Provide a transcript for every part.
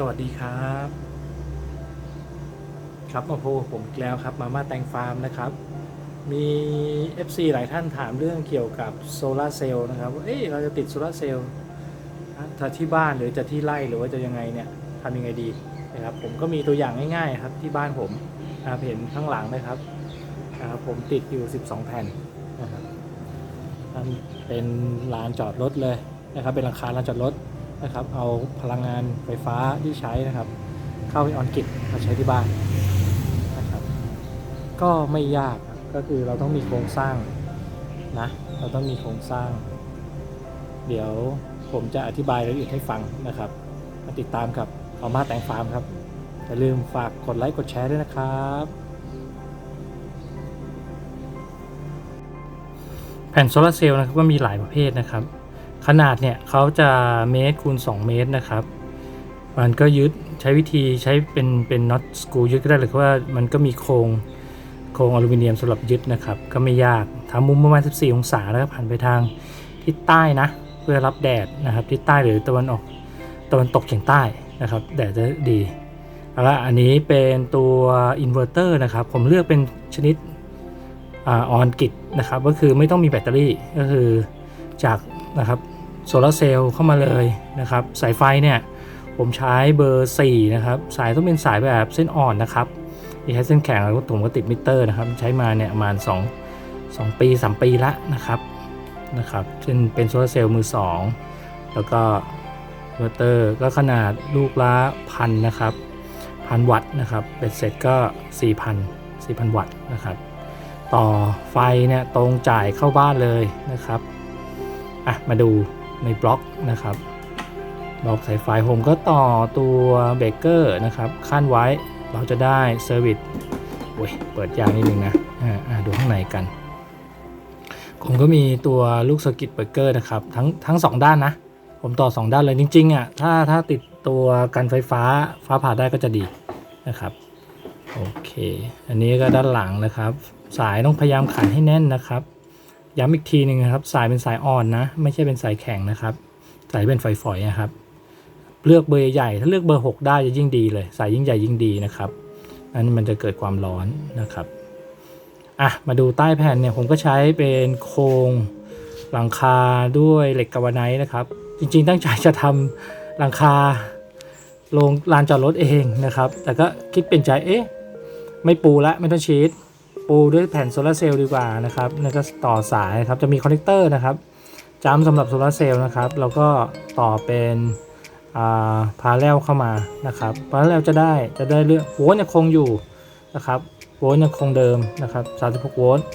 สวัสดีครับ ครับมาพบกับผมอีกแล้วครับ มาม่าแตงฟาร์มนะครับ มี FC หลายท่านถามเรื่องเกี่ยวกับโซลาร์เซลล์นะครับว่าเอ๊ะเราจะติดโซลาร์เซลล์จะที่บ้านหรือจะที่ไร่หรือว่าจะยังไงเนี่ยทำยังไงดีนะครับ ผมก็มีตัวอย่างง่ายๆครับที่บ้านผมนะครับเห็นข้างหลังนะครับนะครับ ผมติดอยู่ 12 แผ่นนะครับเป็นลานจอดรถเลยนะครับ เป็นหลังคาลานจอดรถ นะครับ เอาพลังงานไฟฟ้าที่ใช้นะครับ เข้าไปออนกิจมาใช้ที่บ้านนะครับ ก็ไม่ยากก็คือเราต้องมีโครงสร้างนะ เราต้องมีโครงสร้าง เดี๋ยวผมจะอธิบายรายละเอียดให้ฟังนะครับ มาติดตามกับเอามาแต่งฟาร์มครับอย่าลืมฝากกดไลค์กดแชร์ด้วยนะครับแผ่นโซลาร์เซลล์นะครับก็มีหลายประเภทนะครับ ขนาดเนี่ยเขาจะเมตรคูณ 2 เมตรนะครับ มันก็ยึดใช้วิธีใช้เป็นเป็นน็อตสกรูยึดก็ได้หรือว่ามันก็มีโครงโครงอลูมิเนียมสำหรับยึดนะครับ ก็ไม่ยากทำมุมประมาณ 14 องศาแล้วก็หันไปทางทิศใต้นะ เพื่อรับแดดนะครับทิศใต้หรือตะวันออกตะวันตกเฉียงใต้นะครับแดดจะดีแล้วอันนี้เป็นตัวอินเวอร์เตอร์นะครับ ผมเลือกเป็นชนิดออนกิตนะครับ ก็คือไม่ต้องมีแบตเตอรี่ก็คือจากนะครับ โซลาร์เซลล์เข้ามาเลยนะครับ สายไฟเนี่ยผมใช้เบอร์ 4 นะครับ สายต้องเป็นสายแบบเส้นอ่อนนะครับที่ใช้เส้นแข็งแล้วก็ผมก็ติดมิเตอร์นะครับ ใช้มาเนี่ยประมาณ 2 2 ปี 3 ปีละนะครับนะครับซึ่งเป็นโซลาร์เซลล์มือ 2 แล้วก็อิเวอร์เตอร์ก็ขนาดลูกละพันนะครับพันวัตต์นะครับเบ็ดเสร็จก็ 4,000 4,000 วัตต์นะครับ ต่อไฟเนี่ยตรงจ่ายเข้าบ้านเลยนะครับ อะ มาดู ในบล็อกนะครับบล็อกสายไฟผมก็ต่อตัวเบรกเกอร์นะครับขั้นไว้เราจะได้เซอร์วิสโอ้ยเปิดยางนิดนึงนะอ่าดูข้างในกัน ผมก็มีตัวลูกสกิตเบรกเกอร์นะครับทั้งทั้งสองด้านนะ ผมต่อสองด้านเลยจริงๆอะถ้าถ้าติดตัวกันไฟฟ้าฟ้าผ่าได้ก็จะดีนะครับโอเค อันนี้ก็ด้านหลังนะครับ สายต้องพยายามขันให้แน่นนะครับ ย้ำอีกทีหนึ่งนะครับ สายเป็นสายอ่อนนะ ไม่ใช่เป็นสายแข็งนะครับ สายเป็นไฟฝอยนะครับ เลือกเบอร์ใหญ่ ถ้าเลือกเบอร์ 6 ได้จะยิ่งดีเลย สายยิ่งใหญ่ยิ่งดีนะครับนั้นมันจะเกิดความร้อนนะครับอะมาดูใต้แผ่นเนี่ยผมก็ใช้เป็นโครงหลังคาด้วยเหล็กกาวาไนท์นะครับ จริงๆตั้งใจจะทำหลังคาลงลานจอดรถเองนะครับ แต่ก็คิดเป็นใจเอ๊ะไม่ปูละไม่ต้องชีต ปูด้วยแผ่นโซลาร์เซลล์ดีกว่านะครับแล้วก็ต่อสายครับจะมีคอนเนคเตอร์นะครับจำสำหรับโซลาร์เซลล์นะครับแล้วก็ต่อเป็นพาแลวเข้ามานะครับพาแลวจะได้จะได้เรื่องโวลต์ยังคงอยู่นะครับโวลต์ยังคงเดิมนะครับ36โวลต์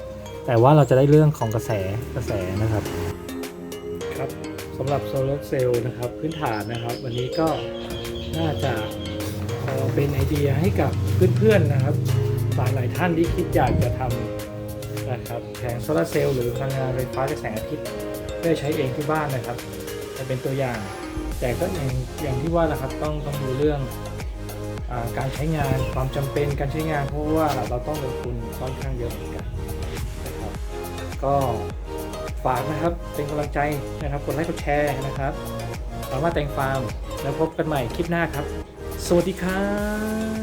แต่ว่าเราจะได้เรื่องของกระแสกระแสนะครับครับสำหรับโซลาร์เซลล์นะครับพื้นฐานนะครับ วันนี้ก็น่าจะเอ่อเป็นไอเดียให้กับเพื่อนๆนะครับ หลายหลายท่านที่คิดอยากจะทำนะครับแผงโซลาร์เซลล์หรือพลังงานไฟฟ้าจากแสงอาทิตย์ได้ใช้เองที่บ้านนะครับจะเป็นตัวอย่าง แต่ก็อย่างอย่างที่ว่านะครับต้องต้องดูเรื่องอการใช้งานความจำเป็นการใช้งานเพราะว่าเราต้องลงทุนค่อนข้างเยอะเหมือนกันนะครับก็ฝากนะครับเป็นกำลังใจนะครับกดไลค์กดแชร์นะครับสามารถแต่งฟาร์มแล้วพบกันใหม่คลิปหน้าครับ สวัสดีครับ